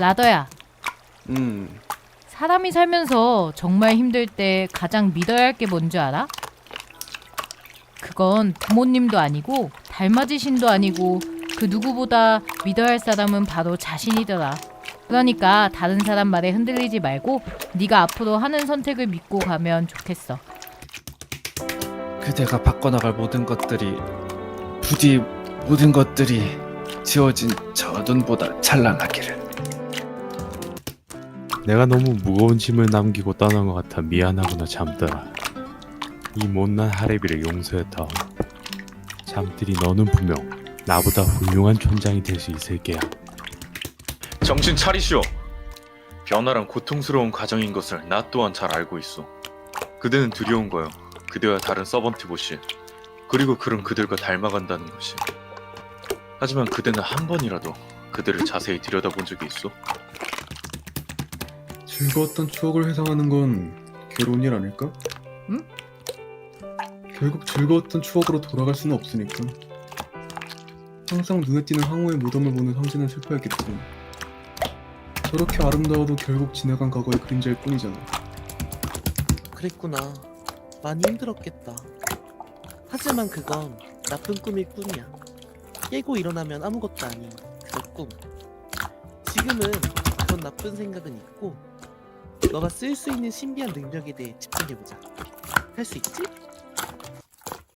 라더야, 음, 사람이 살면서 정말 힘들 때 가장 믿어야 할 게 뭔지 알아? 그건 부모님도 아니고 달맞이신도 아니고 그 누구보다 믿어야 할 사람은 바로 자신이더라. 그러니까 다른 사람 말에 흔들리지 말고 네가 앞으로 하는 선택을 믿고 가면 좋겠어. 그대가 바꿔나갈 모든 것들이 부디 모든 것들이 지워진 저 눈보다 찬란하기를. 내가 너무 무거운 짐을 남기고 떠난 것 같아 미안하구나 잠들아. 이 못난 하레비를 용서했다. 잠들이 너는 분명 나보다 훌륭한 촌장이 될 수 있을 게야. 정신 차리시오. 변화란 고통스러운 과정인 것을 나 또한 잘 알고 있어. 그대는 두려운 거요. 그대와 다른 서번트 보시. 그리고 그런 그들과 닮아간다는 것이. 하지만 그대는 한 번이라도 그들을 자세히 들여다본 적이 있어? 즐거웠던 추억을 회상하는 건 괴로운 일 아닐까? 응? 결국 즐거웠던 추억으로 돌아갈 수는 없으니까. 항상 눈에 띄는 항우의 무덤을 보는 황제는 슬퍼했겠지. 저렇게 아름다워도 결국 지나간 과거의 그림자일 뿐이잖아. 그랬구나. 많이 힘들었겠다. 하지만 그건 나쁜 꿈일 뿐이야. 깨고 일어나면 아무것도 아닌 그런 꿈. 지금은 그런 나쁜 생각은 있고, 너가 쓸 수 있는 신비한 능력에 대해 집중해보자. 할 수 있지?